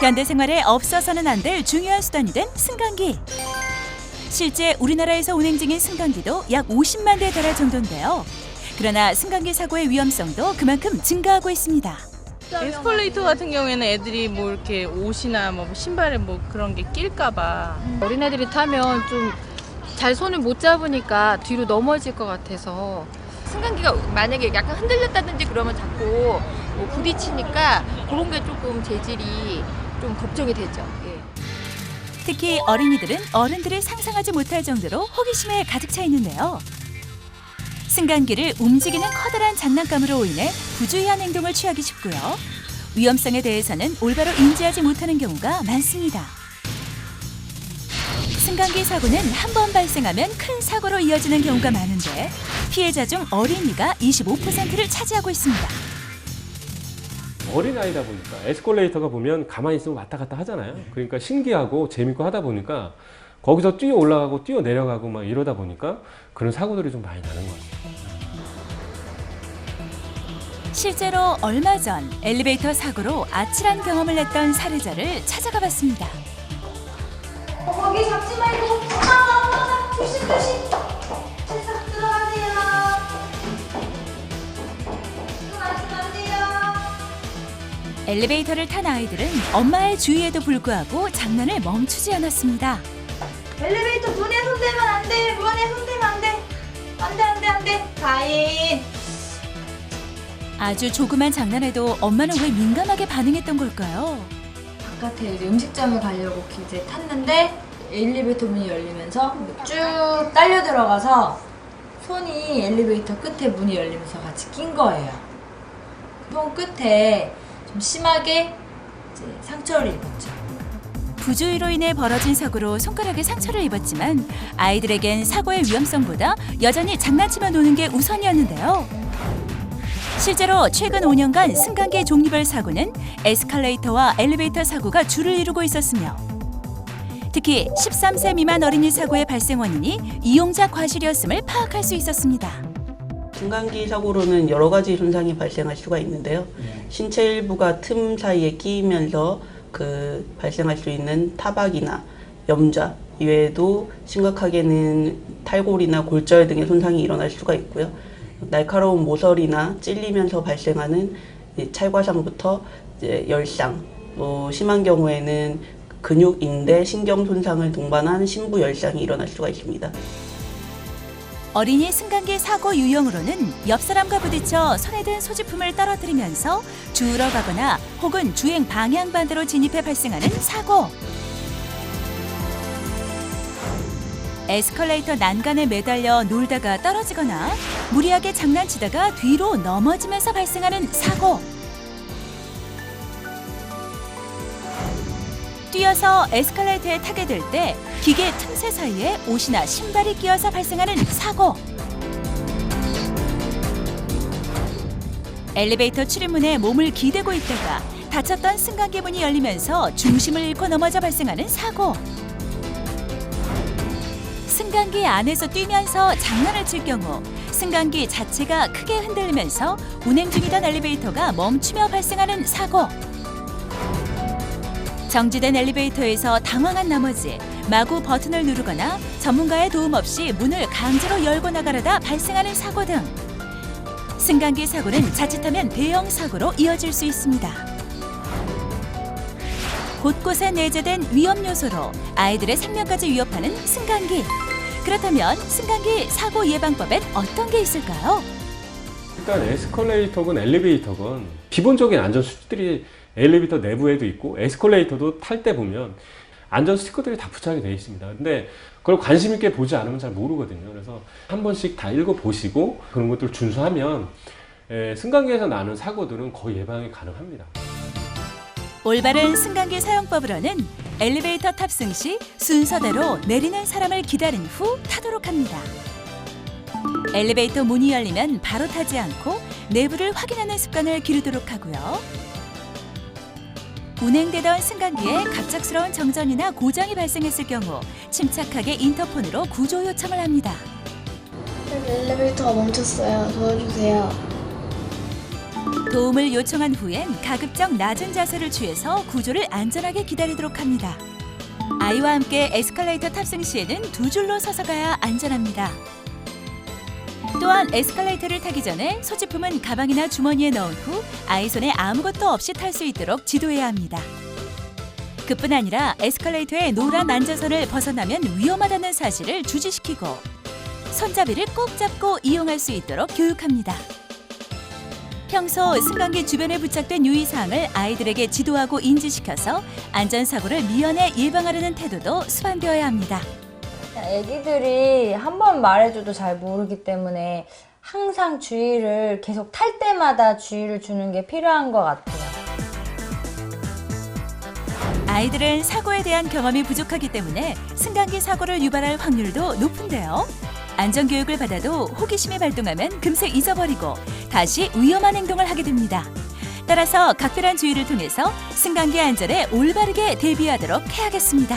현대 생활에 없어서는 안 될 중요한 수단이 된 승강기. 실제 우리나라에서 운행 중인 승강기도 약 50만 대에 달할 정도인데요. 그러나 승강기 사고의 위험성도 그만큼 증가하고 있습니다. 에스컬레이터 같은 경우에는 애들이 뭐 이렇게 옷이나 뭐 신발에 뭐 그런 게 낄까봐 어린애들이 타면 좀 잘 손을 못 잡으니까 뒤로 넘어질 것 같아서 승강기가 만약에 약간 흔들렸다든지 그러면 자꾸 뭐 부딪히니까 그런 게 조금 재질이 좀 걱정이 되죠. 예. 특히 어린이들은 어른들이 상상하지 못할 정도로 호기심에 가득 차 있는데요. 승강기를 움직이는 커다란 장난감으로 인해 부주의한 행동을 취하기 쉽고요. 위험성에 대해서는 올바로 인지하지 못하는 경우가 많습니다. 승강기 사고는 한 번 발생하면 큰 사고로 이어지는 경우가 많은데 피해자 중 어린이가 25%를 차지하고 있습니다. 어린아이다 보니까 에스컬레이터가 보면 가만히 있으면 왔다 갔다 하잖아요. 그러니까 신기하고 재밌고 하다 보니까 거기서 뛰어 올라가고 뛰어 내려가고 막 이러다 보니까 그런 사고들이 좀 많이 나는 것 같아요. 실제로 얼마 전 엘리베이터 사고로 아찔한 경험을 했던 사례자를 찾아가 봤습니다. 거기 잡지 말고 엄마 엄마 조심 조심 엘리베이터를 탄 아이들은 엄마의 주의에도 불구하고 장난을 멈추지 않았습니다. 엘리베이터 문에 손대면 안 돼 문에 손대면 안 돼 안 돼 안 돼 안 돼 가인 아주 조그만 장난에도 엄마는 왜 민감하게 반응했던 걸까요? 바깥에 이제 음식점을 가려고 이제 탔는데 엘리베이터 문이 열리면서 쭉 딸려 들어가서 손이 엘리베이터 끝에 문이 열리면서 같이 낀 거예요. 손 끝에 좀 심하게 상처를 입었죠. 부주의로 인해 벌어진 사고로 손가락에 상처를 입었지만 아이들에겐 사고의 위험성보다 여전히 장난치며 노는 게 우선이었는데요. 실제로 최근 5년간 승강기 종류별 사고는 에스컬레이터와 엘리베이터 사고가 줄을 이루고 있었으며 특히 13세 미만 어린이 사고의 발생 원인이 이용자 과실이었음을 파악할 수 있었습니다. 중간기 사고로는 여러 가지 손상이 발생할 수가 있는데요. 신체 일부가 틈 사이에 끼이면서 그 발생할 수 있는 타박이나 염좌 이외에도 심각하게는 탈골이나 골절 등의 손상이 일어날 수가 있고요. 날카로운 모서리나 찔리면서 발생하는 이 찰과상부터 이제 열상, 또 심한 경우에는 근육, 인대, 신경 손상을 동반한 신부 열상이 일어날 수가 있습니다. 어린이 승강기 사고 유형으로는 옆 사람과 부딪혀 손에 든 소지품을 떨어뜨리면서 주우러 가거나 혹은 주행 방향 반대로 진입해 발생하는 사고. 에스컬레이터 난간에 매달려 놀다가 떨어지거나 무리하게 장난치다가 뒤로 넘어지면서 발생하는 사고. 뛰어서 에스컬레이터에 타게 될 때 기계 틈새 사이에 옷이나 신발이 끼어서 발생하는 사고. 엘리베이터 출입문에 몸을 기대고 있다가 닫혔던 승강기 문이 열리면서 중심을 잃고 넘어져 발생하는 사고. 승강기 안에서 뛰면서 장난을 칠 경우 승강기 자체가 크게 흔들리면서 운행 중이던 엘리베이터가 멈추며 발생하는 사고. 정지된 엘리베이터에서 당황한 나머지 마구 버튼을 누르거나 전문가의 도움 없이 문을 강제로 열고 나가려다 발생하는 사고 등 승강기 사고는 자칫하면 대형 사고로 이어질 수 있습니다. 곳곳에 내재된 위험 요소로 아이들의 생명까지 위협하는 승강기. 그렇다면 승강기 사고 예방법엔 어떤 게 있을까요? 일단 에스컬레이터건 엘리베이터건 기본적인 안전 수칙들이 엘리베이터 내부에도 있고 에스컬레이터도 탈 때 보면 안전 스티커들이 다 부착이 되어 있습니다. 근데 그걸 관심 있게 보지 않으면 잘 모르거든요. 그래서 한 번씩 다 읽어 보시고 그런 것들 준수하면 에, 승강기에서 나는 사고들은 거의 예방이 가능합니다. 올바른 승강기 사용법으로는 엘리베이터 탑승 시 순서대로 내리는 사람을 기다린 후 타도록 합니다. 엘리베이터 문이 열리면 바로 타지 않고 내부를 확인하는 습관을 기르도록 하고요. 운행되던 승강기에 갑작스러운 정전이나 고장이 발생했을 경우 침착하게 인터폰으로 구조 요청을 합니다. 엘리베이터가 멈췄어요. 도와주세요. 도움을 요청한 후엔 가급적 낮은 자세를 취해서 구조를 안전하게 기다리도록 합니다. 아이와 함께 에스컬레이터 탑승 시에는 두 줄로 서서 가야 안전합니다. 또한 에스컬레이터를 타기 전에 소지품은 가방이나 주머니에 넣은 후 아이 손에 아무것도 없이 탈 수 있도록 지도해야 합니다. 그뿐 아니라 에스컬레이터의 노란 안전선을 벗어나면 위험하다는 사실을 주지시키고 손잡이를 꼭 잡고 이용할 수 있도록 교육합니다. 평소 승강기 주변에 부착된 유의사항을 아이들에게 지도하고 인지시켜서 안전사고를 미연에 예방하려는 태도도 수반되어야 합니다. 애기들이 한 번 말해줘도 잘 모르기 때문에 항상 주의를 계속 탈 때마다 주의를 주는 게 필요한 것 같아요. 아이들은 사고에 대한 경험이 부족하기 때문에 승강기 사고를 유발할 확률도 높은데요. 안전교육을 받아도 호기심이 발동하면 금세 잊어버리고 다시 위험한 행동을 하게 됩니다. 따라서 각별한 주의를 통해서 승강기 안전에 올바르게 대비하도록 해야겠습니다.